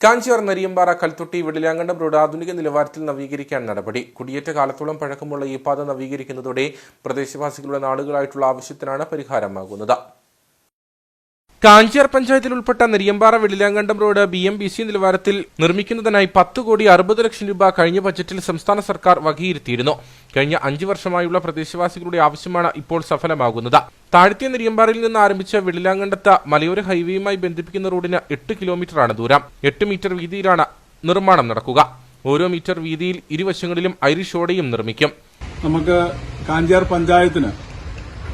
Kanchiyar Nariyampara Kalthotti Vellilamkandam road ആധുനിക നിലവാരത്തിൽ നവീകരിക്കാൻ നടപടി. കുടിയേറ്റ കാലത്തോളം പഴക്കമുള്ള ഈ പാത നവീകരിക്കുന്നതോടെ പ്രദേശവാസികളുടെ നാളുകളായിട്ടുള്ള ആവശ്യത്തിനാണ് പരിഹാരമാകുന്നത്. കാഞ്ചിയാർ പഞ്ചായത്തിൽ ഉൾപ്പെട്ട Neriyampara Vellilankandam road B M B C നിലവാരത്തിൽ നിർമ്മിക്കുന്നതിനായി പത്ത് കോടി അറുപത് ലക്ഷം രൂപ കഴിഞ്ഞ ബജറ്റിൽ സംസ്ഥാന സർക്കാർ വകയിരുത്തിയിരുന്നു. കഴിഞ്ഞ അഞ്ചു വർഷമായുള്ള പ്രദേശവാസികളുടെ ആവശ്യമാണ് ഇപ്പോൾ സഫലമാകുന്നത്. താഴ്ത്തിയ നെരിയമ്പാറയിൽ നിന്ന് ആരംഭിച്ച വെള്ളിലാങ്കണ്ടത്ത് മലയോര ഹൈവേയുമായി ബന്ധിപ്പിക്കുന്ന റോഡിന് എട്ട് കിലോമീറ്ററാണ് ദൂരം. എട്ട് മീറ്റർ വീതിയിലാണ് നിർമ്മാണം നടക്കുക. ഓരോ മീറ്റർ വീതിയിൽ ഇരുവശങ്ങളിലും ഐറിഷ് ഓടയും നിർമ്മിക്കും. നമുക്ക് കാഞ്ചിയാർ പഞ്ചായത്തിന്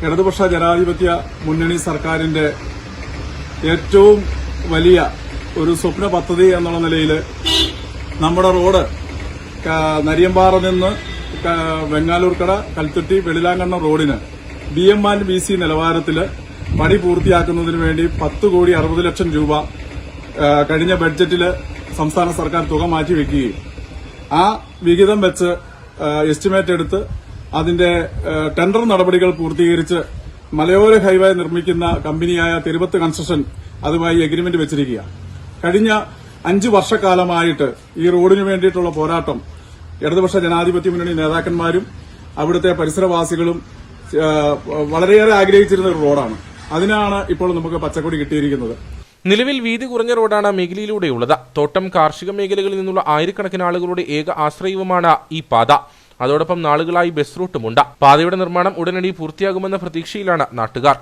ഇടതുപക്ഷ ജനാധിപത്യ മുന്നണി സർക്കാരിന്റെ ഏറ്റവും വലിയ ഒരു സ്വപ്ന പദ്ധതി എന്നുള്ള നിലയിൽ നമ്മുടെ റോഡ് നരിയമ്പാറ നിന്ന് വെങ്ങാലൂർക്കട കൽത്തുട്ടി വെളിലാങ്കണ്ണ റോഡിന് B M and B C നിലവാരത്തിൽ പണി പൂർത്തിയാക്കുന്നതിന് വേണ്ടി പത്ത് കോടി അറുപത് ലക്ഷം രൂപ കഴിഞ്ഞ ബഡ്ജറ്റിൽ സംസ്ഥാന സർക്കാർ തുക മാറ്റിവെക്കുകയും ആ വിഹിതം വെച്ച് എസ്റ്റിമേറ്റ് എടുത്ത് അതിന്റെ ടെൻഡർ നടപടികൾ പൂർത്തീകരിച്ച് മലയോര ഹൈവേ നിർമ്മിക്കുന്ന കമ്പനിയായ തിരുവത്ത് കൺസ്ട്രക്ഷൻ അതുമായി എഗ്രിമെന്റ് വെച്ചിരിക്കുകയാണ്. കഴിഞ്ഞ അഞ്ചു വർഷക്കാലമായിട്ട് ഈ റോഡിന് വേണ്ടിയിട്ടുള്ള പോരാട്ടം ഇടതുപക്ഷ ജനാധിപത്യ മുന്നണി നേതാക്കന്മാരും അവിടുത്തെ പരിസരവാസികളും വളരെയേറെ ആഗ്രഹിച്ചിരുന്ന ഒരു റോഡാണ്. അതിനാണ് ഇപ്പോൾ നമുക്ക് പച്ചക്കൊടി കിട്ടിയിരിക്കുന്നത്. നിലവിൽ വീതി കുറഞ്ഞ റോഡാണ് മേഖലയിലൂടെയുള്ളത്. തോട്ടം കാർഷിക മേഖലകളിൽ നിന്നുള്ള ആയിരക്കണക്കിന് ആളുകളുടെ ഏക ആശ്രയവുമാണ് ഈ പാത. അതോടൊപ്പം നാളുകളായി ബസ് റൂട്ടുമുണ്ട് പാതയുടെ നിർമ്മാണം ഉടനടി പൂർത്തിയാകുമെന്ന പ്രതീക്ഷയിലാണ് നാട്ടുകാർ.